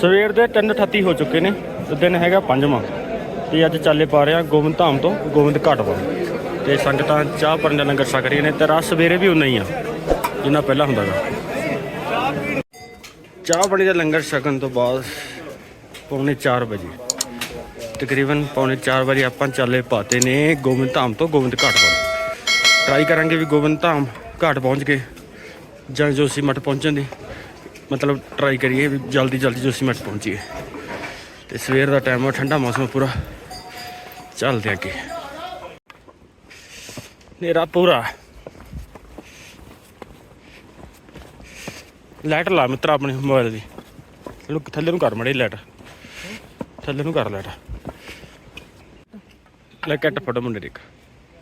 ਸਵੇਰ ਦੇ 3:38 ਹੋ ਚੁੱਕੇ ਨੇ ਤੇ ਦਿਨ ਹੈਗਾ ਪੰਜਵਾਂ। ਤੇ ਅੱਜ ਚੱਲੇ ਪਾ ਰਹੇ ਆ ਗੋਬਿੰਦ ਧਾਮ ਤੋਂ ਗੋਬਿੰਦ ਘਾਟ ਵੱਲ। ਤੇ ਸੰਗਤਾਂ ਚਾਹ ਪਰਨ ਦਾ ਲੰਗਰ ਛਕ ਰਹੀਆਂ ਨੇ ਤੇ ਰਸ ਸਵੇਰੇ ਵੀ ਉਨਾ ਹੀ ਆ, ਜਿੰਨਾ ਪਹਿਲਾਂ ਹੁੰਦਾ ਗਾ। ਚਾਹ ਪਾਣੀ ਦਾ ਲੰਗਰ ਛਕਣ ਤੋਂ ਬਾਅਦ ਪੌਣੇ 4 ਵਜੇ, ਤਕਰੀਬਨ ਪੌਣੇ 4 ਵਜੇ ਆਪਾਂ ਚੱਲੇ ਪਾਤੇ ਨੇ ਗੋਬਿੰਦ ਧਾਮ ਤੋਂ ਗੋਬਿੰਦ ਘਾਟ ਵੱਲ। ਟਰਾਈ ਕਰਾਂਗੇ ਵੀ ਗੋਬਿੰਦ ਧਾਮ ਘਾਟ ਪਹੁੰਚ ਕੇ ਜਾਂ ਜੋਸ਼ੀ ਮਠ ਪਹੁੰਚਣ ਦੀ। ਮਤਲਬ ਟਰਾਈ ਕਰੀਏ ਵੀ ਜਲਦੀ ਜਲਦੀ ਜੋਸ਼ੀ ਮਠ ਪਹੁੰਚੀਏ। ਤੇ ਸਵੇਰ ਦਾ ਟਾਈਮ ਆ, ਠੰਡਾ ਮੌਸਮ ਪੂਰਾ। ਚੱਲਦੇ ਅੱਗੇ। ਨੇਰਾ ਪੂਰਾ। ਲਾਈਟ ਲਾ ਮਿੱਤਰ ਆਪਣੇ ਮੋਬਾਈਲ ਦੀ। ਇਹਨੂੰ ਥੱਲੇ ਨੂੰ ਕਰ ਮੜੀ ਲਾਈਟ ਥੱਲੇ ਨੂੰ ਕਰ ਲਾਈਟ ਲੈ ਕੱਟ ਫੜੋ ਮੁੰਡੇ ਦੀ ਇੱਕ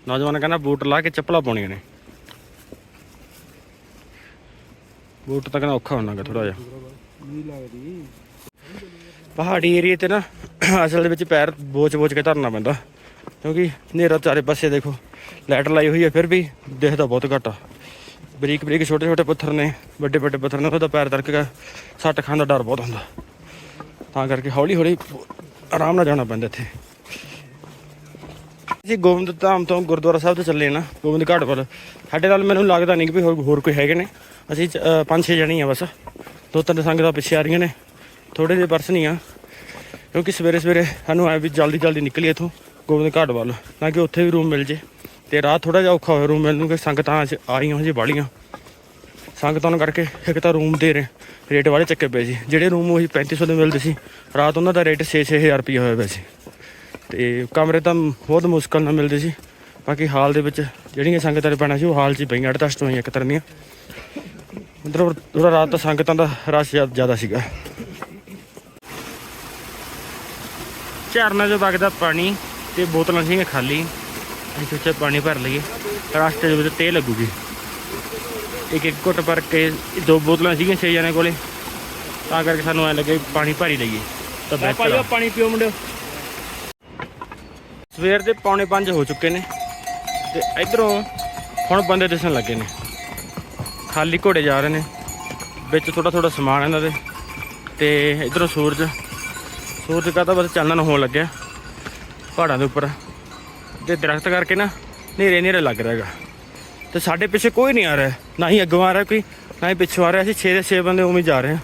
ਨੌਜਵਾਨ ਕਹਿੰਦਾ ਬੂਟ ਲਾ ਕੇ ਚੱਪਲਾਂ ਪਾਉਣੀਆਂ ਨੇ। ਬੂਟ ਤਾਂ ਕਹਿੰਦਾ ਔਖਾ ਹੋਣਾਗਾ ਥੋੜਾ ਜਿਹਾ। ਨਹੀਂ ਲੱਗਦੀ। ਪਹਾੜੀ ਏਰੀਏ ਤੇ ਨਾ ਅਸਲ ਦੇ ਵਿੱਚ ਪੈਰ ਬੋਚ-ਬੋਚ ਕੇ ਧਰਨਾ ਪੈਂਦਾ। ਕਿਉਂਕਿ ਹਨੇਰਾ ਚਾਰੇ ਪਾਸੇ ਦੇਖੋ ਲਾਈਟ ਲਾਈ ਹੋਈ ਹੈ ਫਿਰ ਵੀ ਦਿਖਦਾ ਬਹੁਤ ਘੱਟ ਆ। ਬਰੀਕ ਬਰੀਕ ਛੋਟੇ ਛੋਟੇ ਪੱਥਰ ਨੇ ਵੱਡੇ ਵੱਡੇ ਪੱਥਰ ਨੇ ਉਹਦਾ ਪੈਰ ਤਰਕ ਕੇ ਸੱਟ ਖਾਣ ਦਾ ਡਰ ਬਹੁਤ ਹੁੰਦਾ। ਤਾਂ ਕਰਕੇ ਹੌਲੀ ਹੌਲੀ ਆਰਾਮ ਨਾਲ ਜਾਣਾ ਪੈਂਦਾ ਇੱਥੇ। ਅਸੀਂ ਗੋਬਿੰਦ ਧਾਮ ਤੋਂ ਗੁਰਦੁਆਰਾ ਸਾਹਿਬ ਤੋਂ ਚੱਲੇ ਨਾ ਗੋਬਿੰਦ ਘਾਟ ਵੱਲ। ਸਾਡੇ ਨਾਲ ਮੈਨੂੰ ਲੱਗਦਾ ਨਹੀਂ ਕਿ ਵੀ ਹੋਰ ਕੋਈ ਹੈਗੇ ਨੇ। ਅਸੀਂ ਪੰਜ ਛੇ ਜਣੇ ਆ ਬਸ। ਦੋ ਤਿੰਨ ਸੰਗਤਾਂ ਪਿੱਛੇ ਆ ਰਹੀਆਂ ਨੇ। ਥੋੜੇ ਜਿਹੇ ਪਰਸ ਨਹੀਂ ਆ। ਕਿਉਂਕਿ ਸਵੇਰੇ ਸਵੇਰੇ ਸਾਨੂੰ ਆਇਆ ਵੀ ਜਲਦੀ ਜਲਦੀ ਨਿਕਲੀਏ ਇੱਥੋਂ ਗੋਬਿੰਦ ਘਾਟ ਵੱਲ। ਤਾਂ ਕਿ ਉੱਥੇ ਵੀ ਰੂਮ ਮਿਲ ਜੇ। ਤੇ ਰਾਤ ਥੋੜਾ ਜਿਹਾ ਔਖਾ ਹੋਇਆ ਰੂਮ ਮਿਲਣ ਨੂੰ ਕਿ ਸੰਗਤਾਂ ਅੱਜ ਆ ਰਹੀਆਂ, ਹਜੇ ਬਾਲੀਆਂ ਸੰਗਤਾਂ ਨੂੰ ਕਰਕੇ ਇੱਕ ਤਾਂ ਰੂਮ ਦੇ ਰਹੇ। ਰੇਟ ਵਾਲੇ ਚੱਕੇ ਪਏ ਸੀ। ਜਿਹੜੇ ਰੂਮ ਉਹੀ 3500 ਦੇ ਮਿਲਦੇ ਸੀ। ਰਾਤ ਉਹਨਾਂ ਦਾ ਰੇਟ 6-6000 ਰੁਪਏ ਹੋਇਆ ਪਿਆ ਸੀ। ਤੇ ਕਮਰੇ ਤਾਂ ਬਹੁਤ ਮੁਸ਼ਕਲ ਨਾਲ ਮਿਲਦੇ ਸੀ। ਬਾਕੀ ਹਾਲ ਦੇ ਵਿੱਚ ਜਿਹੜੀਆਂ ਸੰਗਤਾਂ ਨੇ ਪੈਣਾ ਸੀ ਉਹ ਹਾਲ 'ਚ ਹੀ ਪਈਆਂ ਅਟੈਸਟ ਹੋਈਆਂ ਇੱਕ ਤਰ੍ਹਾਂ ਦੀਆਂ। ਮਤਲਬ ਥੋੜਾ ਰਾਤ ਤਾਂ ਸੰਗਤਾਂ ਦਾ ਰਸ਼ ਜ਼ਿਆ- ਜ਼ਿਆਦਾ ਸੀਗਾ। ਝਰਨਾ ਜੋ ਵਗਦਾ ਪਾਣੀ ਤੇ ਬੋਤਲਾਂ ਸੀਗੀਆਂ ਖਾਲੀ ਅਸੀਂ ਸੋਚਿਆ ਪਾਣੀ ਭਰ ਲਈਏ ਰਸਤੇ ਦੇ ਵਿੱਚ ਤੇਲ ਲੱਗੂਗੀ। ਇੱਕ ਇੱਕ ਘੁੱਟ ਭਰ ਕੇ ਦੋ ਬੋਤਲਾਂ ਸੀਗੀਆਂ ਛੇ ਜਣੇ ਕੋਲੇ ਤਾਂ ਕਰਕੇ ਸਾਨੂੰ ਐ ਲੱਗੇ ਪਾਣੀ ਭਰ ਲਈਏ ਤਾਂ ਆ। ਪਾਣੀ ਪੀਓ ਮੁੰਡਿਓ। ਸਵੇਰ ਦੇ ਪੌਣੇ 5 ਹੋ ਚੁੱਕੇ ਨੇ ਤੇ ਇਧਰੋਂ ਹੁਣ ਬੰਦੇ ਦਿਸਣ ਲੱਗੇ ਨੇ। ਖਾਲੀ ਘੋੜੇ ਜਾ ਰਹੇ ਨੇ। ਵਿੱਚ ਥੋੜਾ ਥੋੜਾ ਸਮਾਨ ਇਹਨਾਂ ਦੇ। ਤੇ ਇਧਰੋਂ ਸੂਰਜ। ਸੂਰਜ ਕਾ ਤਾਂ ਬਸ ਚਾਨਣ ਹੋਣ ਲੱਗਿਆ। ਪਹਾੜਾਂ ਦੇ ਉੱਪਰ। ਤੇ ਦਰਖਤ ਕਰਕੇ ਨਾ ਨੇਰੇ ਨੇਰੇ ਲੱਗ ਰਿਹਾ ਹੈਗਾ। ਤੇ ਸਾਡੇ ਪਿੱਛੇ ਕੋਈ ਨਹੀਂ ਆ ਰਿਹਾ। ਨਾ ਹੀ ਅੱਗੋਂ ਆ ਰਿਹਾ ਕੋਈ, ਨਾ ਹੀ ਪਿੱਛੋਂ ਆ ਰਿਹਾ। ਅਸੀਂ 6 ਦੇ 6 ਬੰਦੇ ਉਵੇਂ ਜਾ ਰਹੇ ਹਾਂ।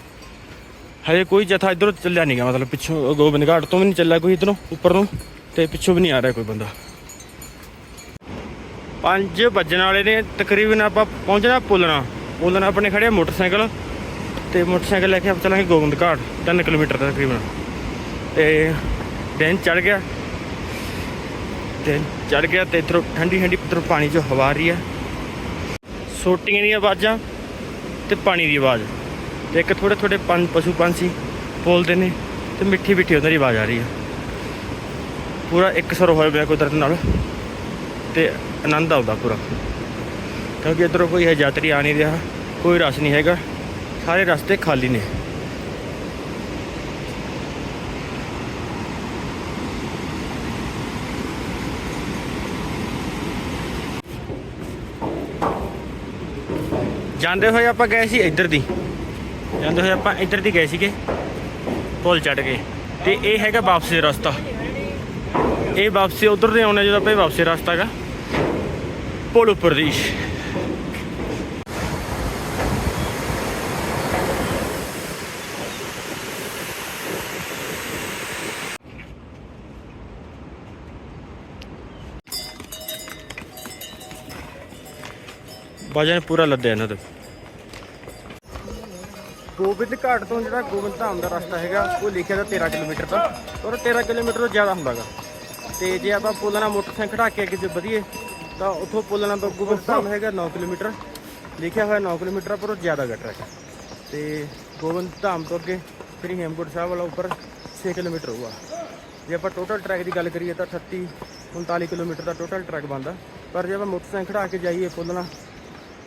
ਹਜੇ ਕੋਈ ਜਥਾ ਇਧਰੋਂ ਚੱਲਿਆ ਨਹੀਂ ਨਹੀਂਗਾ ਮਤਲਬ ਪਿੱਛੋਂ ਗੋਬਿੰਦ ਘਾਟ ਤੋਂ ਵੀ ਨਹੀਂ ਚੱਲਿਆ ਕੋਈ ਇਧਰੋਂ, ਉੱਪਰ ਨੂੰ। ਤੇ ਪਿੱਛੋਂ ਵੀ ਨਹੀਂ ਆ ਰਿਹਾ ਕੋਈ ਬੰਦਾ। 5 ਵੱਜਣ ਵਾਲੇ ਨੇ, ਤਕਰੀਬਨ ਆਪਾਂ ਪਹੁੰਚਣਾ ਪੁੱਲਣਾ। ਪੁੱਲਣਾ ਆਪਣੇ ਖੜੇ ਮੋਟਰਸਾਈਕਲ। ਤੇ ਮੋਟਰਸਾਈਕਲ ਲੈ ਕੇ ਆਪਾਂ ਚੱਲਾਂਗੇ ਗੋਬਿੰਦ ਘਾਟ 3 ਕਿਲੋਮੀਟਰ ਦਾ ਤਕਰੀਬਨ। ਤੇ ਦਿਨ ਚੜ ਗਿਆ। ਦਿਨ ਚੜ ਗਿਆ ਤੇ ਇਧਰੋਂ ਠੰਡੀ ਠੰਡੀ ਇੱਧਰੋਂ ਪਾਣੀ 'ਚੋਂ ਹਵਾ ਆ ਰਹੀ ਹੈ। ਸੋਟੀਆਂ ਦੀਆਂ ਆਵਾਜ਼ਾਂ ਤੇ ਪਾਣੀ ਦੀ ਆਵਾਜ਼। ਤੇ ਇੱਕ ਥੋੜੇ ਥੋੜੇ ਪੰਜ ਪਸ਼ੂ ਪੰਛੀ ਬੋਲਦੇ ਨੇ ਤੇ ਮਿੱਠੀ ਮਿੱਠੀ ਉਹਨਾਂ ਦੀ ਆਵਾਜ਼ ਆ ਰਹੀ ਹੈ। ਪੂਰਾ ਇੱਕ ਸਰ ਹੋਇਆ ਪਿਆ ਕੁਦਰਤ ਨਾਲ। ਤੇ ਆਨੰਦ ਆਉਂਦਾ ਪੂਰਾ। ਕਿਉਂਕਿ ਇੱਧਰੋਂ ਕੋਈ ਹੈ ਯਾਤਰੀ ਆ ਨਹੀਂ ਰਿਹਾ, ਕੋਈ ਰਸ ਨਹੀਂ ਹੈਗਾ, ਸਾਰੇ ਰਸਤੇ ਖਾਲੀ ਨੇ। ਜਾਂਦੇ ਹੋਏ ਆਪਾਂ ਗਏ ਸੀ ਇੱਧਰ ਦੀ। ਜਾਂਦੇ ਹੋਏ ਆਪਾਂ ਇੱਧਰ ਦੀ ਗਏ ਸੀਗੇ, ਪੁਲ ਚੜ ਕੇ। ਤੇ ਇਹ ਹੈਗਾ ਵਾਪਸੀ ਰਸਤਾ। ਇਹ ਵਾਪਸੀ ਉਧਰ ਦੇ ਆਉਣਾ ਜਦੋਂ ਆਪਾਂ ਇਹ ਵਾਪਸੀ ਰਸਤਾ ਹੈਗਾ। ਪੁਲ ਉੱਪਰ ਵਜਨ ਪੂਰਾ ਲੱਦਿਆ ਇਹਨਾਂ ਤੇ ਗੋਬਿੰਦ ਘਾਟ ਤੋਂ ਜਿਹੜਾ ਗੋਬਿੰਦ ਧਾਮ ਦਾ ਰਸਤਾ ਹੈਗਾ, ਉਹ ਲਿਖਿਆ ਤਾਂ 13 ਕਿਲੋਮੀਟਰ ਦਾ ਔਰ 13 ਕਿਲੋਮੀਟਰ ਤੋਂ ਜ਼ਿਆਦਾ ਹੁੰਦਾਗਾ ਤੇ ਜੇ ਆਪਾਂ ਪੁੱਲ ਨਾਲ ਮੋਟਰਸਾਈਕਲ ਖੜਾ ਕੇ ਅੱਗੇ ਜੇ ਵਧੀਏ ਤਾਂ ਉੱਥੋਂ ਪੁੱਲ ਨਾਲ ਤੋਂ ਗੋਬਿੰਦ ਧਾਮ ਹੈਗਾ 9 ਕਿਲੋਮੀਟਰ। ਲਿਖਿਆ ਹੋਇਆ 9 ਕਿਲੋਮੀਟਰ ਆ, ਪਰ ਉਹ ਜ਼ਿਆਦਾ ਗਾ ਟਰੈਕ ਤੇ ਗੋਬਿੰਦ ਧਾਮ ਤੋਂ ਅੱਗੇ ਸ੍ਰੀ ਹੇਮਕੁੰਟ ਸਾਹਿਬ ਵਾਲਾ ਉੱਪਰ 6 ਕਿਲੋਮੀਟਰ ਹੋਊਗਾ। ਜੇ ਆਪਾਂ ਟੋਟਲ ਟਰੈਕ ਦੀ ਗੱਲ ਕਰੀਏ ਤਾਂ 38 39 ਕਿਲੋਮੀਟਰ ਦਾ ਟੋਟਲ ਟਰੈਕ ਬਣਦਾ। ਪਰ ਜੇ ਆਪਾਂ ਮੋਟਰਸਾਈਕਲ ਖੜਾ ਕੇ ਜਾਈਏ ਪੁੱਲ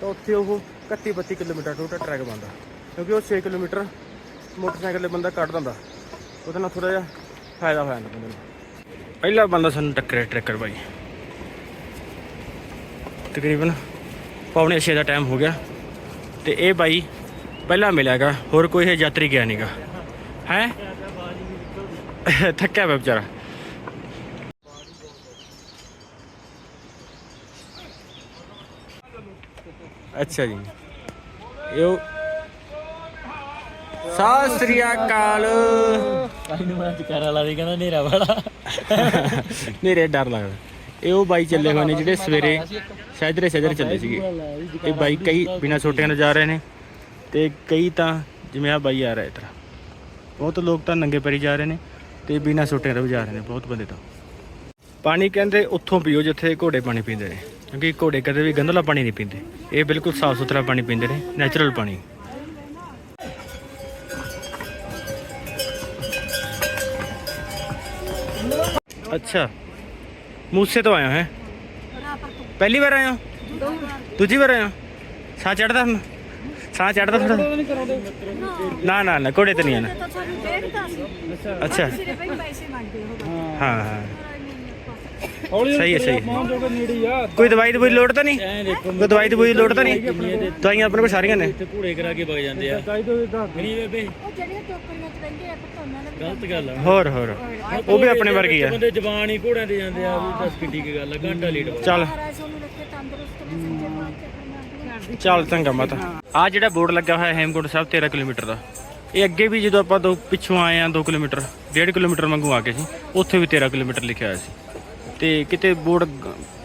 ਤਾਂ ਉੱਥੇ ਉਹ 31 32 ਕਿਲੋਮੀਟਰ ਟੋਟਲ ਟਰੈਕ ਬਣਦਾ। ਕਿਉਂਕਿ ਉਹ 6 ਕਿਲੋਮੀਟਰ ਮੋਟਰਸਾਈਕਲ ਤੇ ਬੰਦਾ ਕੱਢ ਦਿੰਦਾ। ਉਹਦੇ ਨਾਲ ਥੋੜਾ ਜਿਹਾ ਫਾਇਦਾ ਹੋ ਜਾਂਦਾ ਬੰਦੇ ਨੂੰ। ਪਹਿਲਾ ਬੰਦਾ ਸਾਨੂੰ ਟੱਕਰਿਆ ਟਰੈਕਰ ਬਾਈ। ਤਕਰੀਬਨ ਪੌਣੇ 6 ਦਾ ਟਾਈਮ ਹੋ ਗਿਆ ਤੇ ਇਹ ਬਾਈ ਪਹਿਲਾਂ ਮਿਲਿਆਗਾ ਹੋਰ ਕੋਈ ਇਹ ਯਾਤਰੀ ਗਿਆ ਨਹੀਂਗਾ ਹੈ? ਥੱਕਿਆ ਪਿਆ ਵਿਚਾਰਾ। ਅੱਛਾ ਜੀ। ਇਹ ਸਤਿ ਸ੍ਰੀ ਅਕਾਲ। ਕਾਈ ਨੂੰ ਮੈਂ ਚਕਾਰਾ ਲਾ ਦੇ ਕਹਿੰਦਾ ਨੇਰਾ ਵਾਲਾ। ਨੇਰੇ ਡਰ ਲੱਗਦਾ। ਇਹ ਉਹ ਬਾਈ ਚੱਲੇ ਹੋਏ ਨੇ ਜਿਹੜੇ ਸਵੇਰੇ ਸੈਜਰੇ ਸੈਜਰੇ ਚੱਲੇ ਸੀਗੇ। ਇਹ ਬਾਈ ਕਈ ਬਿਨਾ ਛੋਟਿਆਂ ਤੋਂ ਜਾ ਰਹੇ ਨੇ ਤੇ ਕਈ ਤਾਂ ਜਿਵੇਂ ਆ ਬਾਈ ਆ ਰਿਹਾ ਇਤਰਾ। ਬਹੁਤ ਲੋਕ ਤਾਂ ਨੰਗੇ ਪੈਰੀ ਜਾ ਰਹੇ ਨੇ ਤੇ ਬਿਨਾ ਛੋਟਿਆਂ ਤੋਂ ਵੀ ਜਾ ਰਹੇ ਨੇ ਬਹੁਤ ਬੰਦੇ ਤਾਂ। ਪਾਣੀ ਕਹਿੰਦੇ ਉੱਥੋਂ ਪੀਓ ਜਿੱਥੇ ਘੋੜੇ ਪਾਣੀ ਪੀਂਦੇ ਨੇ, ਕਿਉਂਕਿ ਘੋੜੇ ਕਦੇ ਵੀ ਗੰਦਲਾ ਪਾਣੀ ਨਹੀਂ ਪੀਂਦੇ। ਇਹ ਬਿਲਕੁਲ ਸਾਫ਼ ਸੁਥਰਾ ਪਾਣੀ ਪੀਂਦੇ ਨੇ ਨੈਚੁਰਲ ਪਾਣੀ। ਅੱਛਾ। ਮੂਸੇ ਤੋਂ ਆਇਆ ਹੈ? ਪਹਿਲੀ ਵਾਰ ਆਇਆ ਦੂਜੀ ਵਾਰ ਆਇਆ ਸਾਹ ਚੜਦਾ ਹੁਣ? ਸਾਹ ਚੜਦਾ ਥੋੜਾ ਨਾ ਨਾ ਨਾ ਘੋੜੇ ਤੇ ਨਹੀਂ ਆਣਾ ਅੱਛਾ। ਹੋ ਹਾਂ। ਸਹੀ ਹੈ ਸਹੀ ਹੈ। ਪਹੁੰਚ ਜਾਓਗੇ ਨੇੜੇ ਆ। ਕੋਈ ਦਵਾਈ ਦੀ ਲੋੜ ਤਾਂ ਨਹੀਂ? ਐ ਦੇਖੋ ਕੋਈ ਦਵਾਈ ਦੀ ਕੋਈ ਲੋੜ ਤਾਂ ਨਹੀਂ? ਦਵਾਈਆਂ ਆਪਣੇ ਕੋਲ ਸਾਰੀਆਂ ਨੇ। ਤੇ ਘੂੜੇ ਕਰਾ ਕੇ ਵਗ ਜਾਂਦੇ ਆ। ਕਾਈ ਤੋਂ। ਦੱਸ ਨਹੀਂ ਬੇਬੇ। ਉਹ ਜਿਹੜੀਆਂ ਟੋਕਰੀਆਂ ਚ ਰਹਿੰਦੇ ਆ ਪੁੱਤ ਉਹਨਾਂ ਨੇ ਗਲਤ ਗੱਲ ਆ। ਹੋਰ ਹੋਰ। ਉਹ ਵੀ ਆਪਣੇ ਵਰਗੀ ਆ। ਬੰਦੇ ਜ਼ਬਾਨ ਹੀ ਘੋੜਿਆਂ ਤੇ ਜਾਂਦੇ ਆ ਵੀ ਦੱਸ ਕਿੱਡੀ ਕੀ ਗੱਲ ਆ ਘੰਟਾ ਲੇਟ ਚੱਲ। ਮਹਾਰਾਜ ਤੁਹਾਨੂੰ ਰੱਖੇ ਤੰਦਰੁਸਤ ਵੀ ਸੱਚੇ ਪਾਤਸ਼ਾਹ ਚੱਲ ਚੰਗਾ ਮਾਤਾ। ਆ ਜਿਹੜਾ ਬੋਰਡ ਲੱਗਾ ਹੋਇਆ ਹੈ ਹੇਮਕੋਟ ਸਾਹਿਬ 13 ਕਿਲੋਮੀਟਰ ਦਾ। ਇਹ ਅੱਗੇ ਵੀ ਜਦੋਂ ਆਪਾਂ ਦੋ ਪਿੱਛੋਂ ਆਏ ਆ 2 ਕਿਲੋਮੀਟਰ 1.5 ਕਿਲੋਮੀਟਰ ਵਾਂਗੂ ਆ ਗਏ ਸੀ ਉੱਥੇ ਵੀ 13 ਕਿਲੋਮੀਟਰ ਲਿਖਿਆ ਹੋਇਆ ਸੀ। ਤੇ ਕਿਤੇ ਬੋਰਡ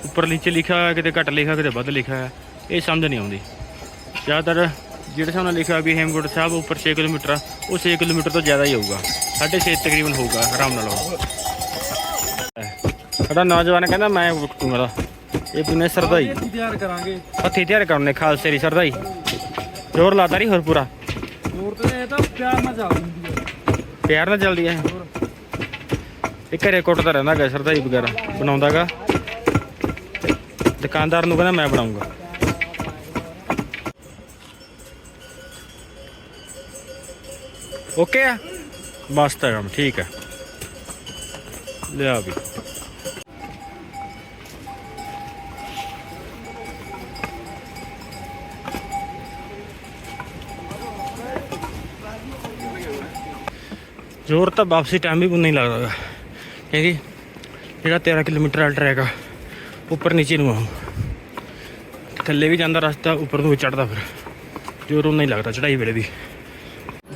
ਉੱਪਰ ਨੀਚੇ ਲਿਖਿਆ ਹੋਇਆ ਕਿਤੇ ਘੱਟ ਲਿਖਿਆ ਕਿਤੇ ਵੱਧ ਲਿਖਿਆ ਹੋਇਆ ਇਹ ਸਮਝ ਨਹੀਂ ਆਉਂਦੀ। ਜ਼ਿਆਦਾਤਰ ਜਿਹੜੇ ਨਾਲ ਲਿਖਿਆ ਵੀ ਹੇਮਕੋਟ ਸਾਹਿਬ ਉੱਪਰ 6 ਕਿਲੋਮੀਟਰ ਉਹ 6 ਕਿਲੋਮੀਟਰ ਤੋਂ ਜ਼ਿਆਦਾ ਹੀ ਹੋਊਗਾ। 6.5 ਤਕਰੀਬਨ ਹੋਊਗਾ ਆਰਾਮ ਨਾਲ ਉਹ ਸਾਡਾ ਨੌਜਵਾਨ ਕਹਿੰਦਾ ਮੈਂ ਕੁੱਟੂਗਾ ਦਾ ਇਹ ਪੁਨੇ ਸਰਦਾਈ। ਤਿਆਰ ਕਰਾਂਗੇ। ਹੱਥੀ ਤਿਆਰ ਕਰਨੇ ਖਾਲਸੇ ਦੀ ਸਰਦਾਈ। ਜ਼ੋਰ ਲਾਤਾ ਨਹੀਂ ਹੋਰ ਪੂਰਾ। ਹੋਰ ਤੇ ਇਹ ਤਾਂ ਪਿਆਰ ਨਾਲ ਚੱਲ ਹੁੰਦੀ ਹੈ। ਪਿਆਰ ਨਾਲ ਚੱਲਦੀ ਐ ਇਹ ਘਰੇ ਕੁੱਟਦਾ ਰਹਿੰਦਾ ਗਾ ਸਰਦਾਈ ਵਗੈਰਾ, ਬਣਾਉਂਦਾਗਾ। ਦੁਕਾਨਦਾਰ ਨੂੰ ਕਹਿੰਦਾ ਮੈਂ ਬਣਾਉਂਗਾ। ਓਕੇ ਆ? ਬਸ ਤਾਂ ਕੰਮ, ਠੀਕ ਹੈ ਲਿਆ ਵੀ। ਜ਼ੋਰ ਤਾਂ ਵਾਪਸੀ ਟਾਈਮ ਵੀ ਨਹੀਂ ਲੱਗਦਾ ਗਾ। ਕਿਉਂਕਿ ਜਿਹੜਾ 13 ਕਿਲੋਮੀਟਰ ਵਾਲਾ ਟਰੈਕ ਆ, ਉੱਪਰ ਨੀਚੇ ਨੂੰ ਆਉਂ ਥੱਲੇ ਵੀ ਜਾਂਦਾ ਰਸਤਾ, ਉੱਪਰ ਨੂੰ ਵੀ ਚੜਦਾ ਫਿਰ। ਜ਼ੋਰ ਨਹੀਂ ਲੱਗਦਾ ਚੜਾਈ ਵੇਲੇ ਵੀ।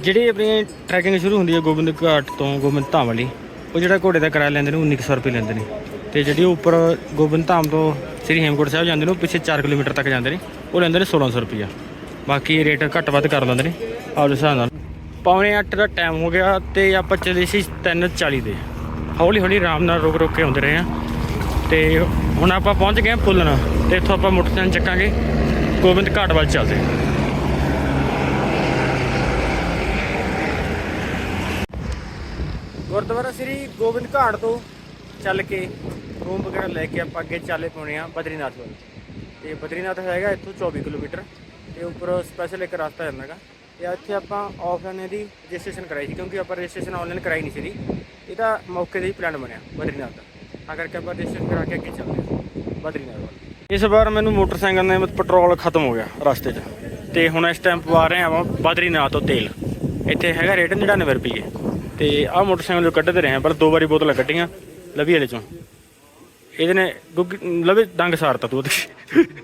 ਜਿਹੜੀ ਆਪਣੀ ਟਰੈਕਿੰਗ ਸ਼ੁਰੂ ਹੁੰਦੀ ਹੈ ਗੋਬਿੰਦ ਘਾਟ ਤੋਂ ਗੋਬਿੰਦ ਧਾਮ ਵਾਲੀ, ਉਹ ਜਿਹੜਾ ਘੋੜੇ ਦਾ ਕਿਰਾਇਆ ਲੈਂਦੇ ਨੇ 1900 ਰੁਪਏ ਲੈਂਦੇ ਨੇ। ਤੇ ਜਿਹੜੀ ਉਹ ਉੱਪਰ ਗੋਬਿੰਦ ਧਾਮ ਤੋਂ ਸ੍ਰੀ ਹੇਮਕੁੰਟ ਸਾਹਿਬ ਜਾਂਦੇ ਨੇ, ਉਹ ਪਿੱਛੇ 4 ਕਿਲੋਮੀਟਰ ਤੱਕ ਜਾਂਦੇ ਨੇ, ਉਹ ਲੈਂਦੇ ਨੇ 1600 ਰੁਪਈਆ। ਬਾਕੀ ਰੇਟ ਘੱਟ ਵੱਧ ਕਰ ਲੈਂਦੇ ਨੇ ਆਪਦੇ ਹਿਸਾਬ ਨਾਲ। ਪੌਣੇ 8 ਦਾ ਟਾਈਮ ਹੋ ਗਿਆ ਤੇ ਆਪਾਂ ਚੱਲੇ ਸੀ 3:40 ਦੇ ਹੌਲੀ ਹੌਲੀ ਆਰਾਮ ਨਾਲ ਰੁਕ ਰੁਕ ਕੇ ਆਉਂਦੇ ਰਹੇ ਆ ਤੇ ਹੁਣ ਆਪਾਂ ਪਹੁੰਚ ਗਏ ਆ ਪੁੱਲਣ ਤੇ ਇੱਥੋਂ ਆਪਾਂ ਮੋਟਰਸਾਈਕਲ ਚੱਕਾਂਗੇ। ਗੋਬਿੰਦ ਘਾਟ ਵੱਲ ਚੱਲਦੇ ਗੁਰਦੁਆਰਾ ਸ੍ਰੀ ਗੋਬਿੰਦ ਘਾਟ ਤੋਂ ਚੱਲ ਕੇ ਰੂਮ ਵਗੈਰਾ ਲੈ ਕੇ ਆਪਾਂ ਅੱਗੇ ਚੱਲੇ ਪਾਉਣੇ ਆ ਬਦਰੀਨਾਥ ਵੱਲ। ਤੇ ਬਦਰੀਨਾਥ ਹੈਗਾ ਇੱਥੋਂ 24 ਕਿਲੋਮੀਟਰ। ਤੇ ਉੱਪਰ ਸਪੈਸ਼ਲ ਇੱਕ ਰਸਤਾ ਜਾਂਦਾਗਾ ਤੇ ਇੱਥੇ ਆਪਾਂ ਆਫਲਾਈਨ ਇਹਦੀ ਰਜਿਸਟ੍ਰੇਸ਼ਨ ਕਰਾਈ ਸੀ, ਕਿਉਂਕਿ ਆਪਾਂ ਰਜਿਸਟ੍ਰੇਸ਼ਨ ਆਨਲਾਈਨ ਕਰਾਈ ਨਹੀਂ ਸੀ ਇਹਦਾ ਮੌਕੇ ਤੇ ਹੀ ਪਲਾਨ ਬਣਿਆ, ਬਦਰੀਨਾਥ ਦਾ। ਤਾਂ ਕਰਕੇ ਆਪਾਂ ਰਜਿਸਟ੍ਰੇਸ਼ਨ ਕਰਾ ਕੇ ਅੱਗੇ ਚੱਲਦੇ ਹਾਂ, ਬਦਰੀਨਾਥ ਵੱਲ। ਇਸ ਵਾਰ ਮੈਨੂੰ ਮੋਟਰਸਾਈਕਲ ਨੇ ਪੈਟਰੋਲ ਖਤਮ ਹੋ ਗਿਆ ਰਸਤੇ 'ਚ। ਤੇ ਹੁਣ ਇਸ ਟਾਈਮ ਪਵਾ ਰਹੇ ਆ ਬਦਰੀਨਾਥ ਤੋਂ ਤੇਲ। ਇੱਥੇ ਹੈਗਾ ਰੇਟ 99 ਰੁਪਏ ਤੇ ਆਹ ਮੋਟਰਸਾਈਕਲ ਜੋ ਕੱਢਦੇ ਰਹੇ ਆ ਪਰ ਦੋ ਵਾਰੀ ਬੋਤਲਾਂ ਕੱਢੀਆਂ, ਲਵੀ ਵਾਲੇ ਚੋਂ। ਇਹਦੇ ਨੇ ਗੁੱਗ- ਲਵੇ ਡੰਗ ਸਾਰਤਾ ਤੂੰ ਉਹਦੇ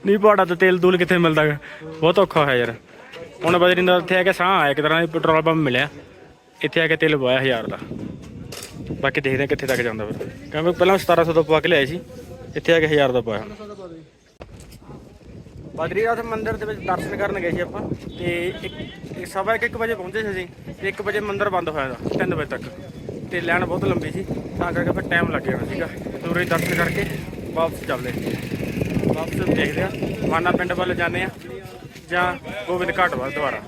ਨਹੀਂ, ਪਹਾੜਾਂ ਤੇ ਤੇਲ ਦੂਲ ਕਿੱਥੇ ਮਿਲਦਾ ਗਾ? ਬਹੁਤ ਔਖਾ ਹੋਇਆ ਯਾਰ। ਹੁਣ ਬਦਰੀਨਾਥ ਇੱਥੇ ਆ ਕੇ ਸਾਹ ਆਇਆ, ਇੱਕ ਤਰ੍ਹਾਂ ਪੈਟਰੋਲ ਪੰਪ ਮਿਲਿਆ। ਇੱਥੇ ਆ ਕੇ ਤੇਲ ਪਵਾਇਆ 1000 ਦਾ। ਬਾਕੀ ਦੇਖਦੇ ਆ ਕਿੱਥੇ ਤੱਕ ਜਾਂਦਾ ਫਿਰ। ਕਿਉਂਕਿ ਪਹਿਲਾਂ 1700 ਦਾ ਪਵਾ ਕੇ ਲਿਆਏ ਸੀ, ਇੱਥੇ ਆ ਕੇ 1000 ਦਾ ਪਾਇਆ ਬਦਰੀਨਾਥ ਮੰਦਿਰ ਦੇ ਵਿੱਚ ਦਰਸ਼ਨ ਕਰਨ ਗਏ ਸੀ ਆਪਾਂ ਤੇ ਇੱਕ ਸਵਾ ਇੱਕ ਇੱਕ ਵਜੇ ਪਹੁੰਚੇ ਸੀ ਅਸੀਂ ਤੇ 1 ਵਜੇ ਮੰਦਿਰ ਬੰਦ ਹੋਇਆ ਦਾ 3 ਵਜੇ ਤੱਕ। ਤੇ ਲਾਈਨ ਬਹੁਤ ਲੰਬੀ ਸੀ, ਤਾਂ ਕਰਕੇ ਫਿਰ ਟਾਈਮ ਲੱਗ ਜਾਣਾ ਸੀਗਾ। ਦੂਰੇ ਦਰਸ਼ਨ ਕਰਕੇ ਵਾਪਸ ਚੱਲਦੇ ਵਾਪਸ ਦੇਖਦੇ ਆ ਮਾਨਾ ਪਿੰਡ ਵੱਲ ਜਾਂਦੇ ਆ ਜਾਂ ਗੋਬਿੰਦ ਘਾਟ ਵੱਲ ਦੁਬਾਰਾ।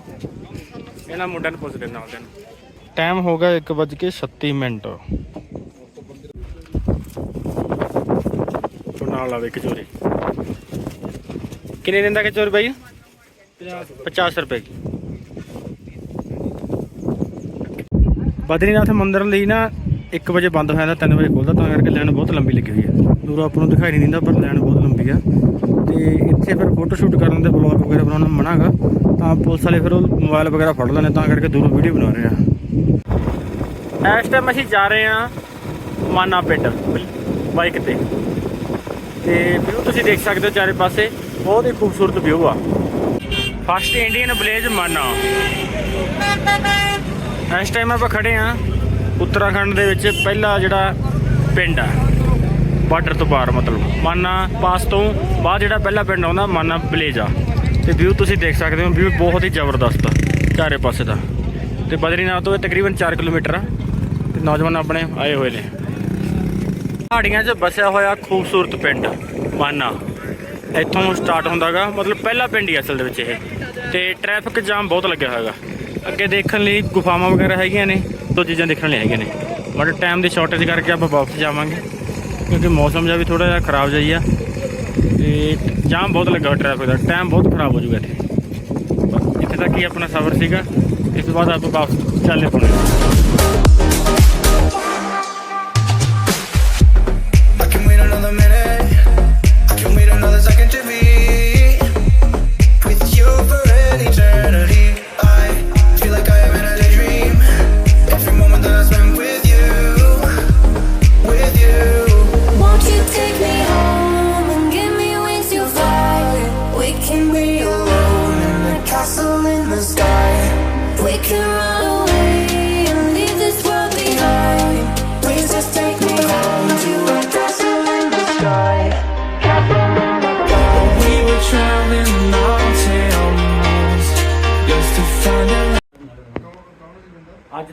ਇਹਨਾਂ ਮੁੰਡਿਆਂ ਨੂੰ ਪੁੱਛ ਪੁੱਛਦੇ ਨਾਲ ਨੂੰ। ਟਾਈਮ ਹੋ ਗਿਆ 1:36 ਮਿੰਟ। ਨਾਲ ਆਵੇ ਕਚੋਰੀ ਕਿੰਨੇ ਦਿੰਦਾ ਕਚੋਰੀ ਬਾਈ? 50 ਰੁਪਏ ਕੀ ਬਦਰੀਨਾਥ ਮੰਦਿਰ ਲਈ ਨਾ 1 ਵਜੇ ਬੰਦ ਹੋ ਜਾਂਦਾ 3 ਵਜੇ ਖੁੱਲਦਾ, ਤਾਂ ਕਰਕੇ ਲਾਈਨ ਬਹੁਤ ਲੰਬੀ ਲੱਗੀ ਹੋਈ ਹੈ। ਦੂਰੋਂ ਆਪਾਂ ਨੂੰ ਦਿਖਾਈ ਨਹੀਂ ਦਿੰਦਾ, ਪਰ ਲਾਈਨ ਬਹੁਤ ਲੰਬੀ ਆ। ਤੇ ਇੱਥੇ ਫਿਰ ਫੋਟੋ ਸ਼ੂਟ ਕਰਨ ਦੇ ਬਲੌਗ ਵਗੈਰਾ ਬਣਾਉਣਾ ਮਨਾਗਾ, ਤਾਂ ਪੁਲਿਸ ਵਾਲੇ ਫਿਰ ਉਹ ਮੋਬਾਈਲ ਵਗੈਰਾ ਫੜ ਲੈਣੇ ਤਾਂ ਕਰਕੇ ਦੂਰੋਂ ਵੀਡੀਓ ਬਣਾ ਰਹੇ ਆ। ਇਸ ਟਾਈਮ ਅਸੀਂ ਜਾ ਰਹੇ ਹਾਂ ਮਾਨਾ ਪਿੰਡ ਬਾਈਕ ਤੇ। ਤੇ ਵਿਊ ਤੁਸੀਂ ਦੇਖ ਸਕਦੇ ਹੋ ਚਾਰੇ ਪਾਸੇ, ਬਹੁਤ ਹੀ ਖੂਬਸੂਰਤ ਵਿਊ ਆ। ਫਸਟ ਇੰਡੀਅਨ ਵਿਲੇਜ ਮਾਨਾ। ਇਸ ਟਾਈਮ ਆਪਾਂ ਖੜੇ ਆ ਉੱਤਰਾਖੰਡ ਦੇ ਵਿੱਚ, ਪਹਿਲਾ ਜਿਹੜਾ ਪਿੰਡ ਆ ਬਾਰਡਰ ਤੋਂ ਪਾਰ ਮਤਲਬ। ਮਾਨਾ ਪਾਸ ਤੋਂ ਬਾਅਦ ਜਿਹੜਾ ਪਹਿਲਾ ਪਿੰਡ ਆਉਂਦਾ ਮਾਨਾ ਵਿਲੇਜ ਆ। ਤੇ ਵਿਊ ਤੁਸੀਂ ਦੇਖ ਸਕਦੇ ਹੋ ਵਿਊ ਬਹੁਤ ਹੀ ਜ਼ਬਰਦਸਤ ਆ, ਚਾਰੇ ਪਾਸੇ ਦਾ। ਤੇ ਬਦਰੀਨਾਥ ਤੋਂ ਤਕਰੀਬਨ 4 ਕਿਲੋਮੀਟਰ ਆ। ਤੇ ਨੌਜਵਾਨ ਆਪਣੇ ਆਏ ਹੋਏ ਨੇ। ਪਹਾੜੀਆਂ 'ਚ ਵਸਿਆ ਹੋਇਆ ਖੂਬਸੂਰਤ ਪਿੰਡ, ਮਾਨਾ। ਇੱਥੋਂ ਸਟਾਰਟ ਹੁੰਦਾਗਾ, ਮਤਲਬ ਪਹਿਲਾ ਪਿੰਡ ਹੀ ਅਸਲ ਦੇ ਵਿੱਚ ਇਹ। ਤੇ ਟ੍ਰੈਫਿਕ ਜਾਮ ਬਹੁਤ ਲੱਗਿਆ ਹੋਇਆਗਾ। ਅੱਗੇ ਦੇਖਣ ਲਈ ਗੁਫਾਵਾਂ ਵਗੈਰਾ ਹੈਗੀਆਂ ਨੇ, ਦੋ ਚੀਜ਼ਾਂ ਦੇਖਣ ਲਈ ਹੈਗੀਆਂ ਨੇ। ਬਟ ਟਾਈਮ ਦੀ ਸ਼ਾਰਟੇਜ ਕਰਕੇ ਆਪਾਂ ਵਾਪਸ ਜਾਵਾਂਗੇ। ਕਿਉਂਕਿ ਮੌਸਮ ਜਿਹਾ ਵੀ ਥੋੜਾ ਜਿਹਾ ਖਰਾਬ ਜਿਹਾ ਆ। ਤੇ ਜਾਮ ਬਹੁਤ ਲੱਗਾ ਹੋਇਆ ਟ੍ਰੈਫਿਕ ਦਾ। ਟਾਈਮ ਬਹੁਤ ਖਰਾਬ ਹੋ ਜੂਗਾ ਇੱਥੇ। ਇੱਥੇ ਤੱਕ ਹੀ ਆਪਣਾ ਸਫ਼ਰ ਸੀਗਾ। ਇਸ ਤੋਂ ਬਾਅਦ ਆਪਾਂ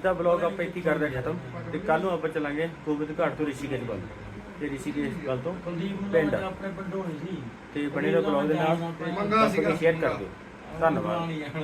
ਦਾ ਬਲੌਗ ਆਪਾਂ ਇੱਥੇ ਕਰਦੇ ਹਾਂ ਖਤਮ ਤੇ ਕੱਲ ਨੂੰ ਆਪਾਂ ਚੱਲਾਂਗੇ ਗੋਬਿੰਦ ਘਾਟ ਤੋਂ ਰਿਸ਼ੀਕੇਸ਼ ਵੱਲ। ਤੇ ਰਿਸ਼ੀਕੇਸ਼ ਵੱਲ ਤੋਂ ਪਿੰਡ। ਆਪਣੇ ਪਿੰਡੋਂ ਨਹੀਂ ਸੀ। ਤੇ ਬਣੇ ਰਹੋ ਬਲੌਗ ਦੇ ਨਾਲ। ਤੇ ਸ਼ੇਅਰ ਕਰ ਦਿਓ। ਧੰਨਵਾਦ।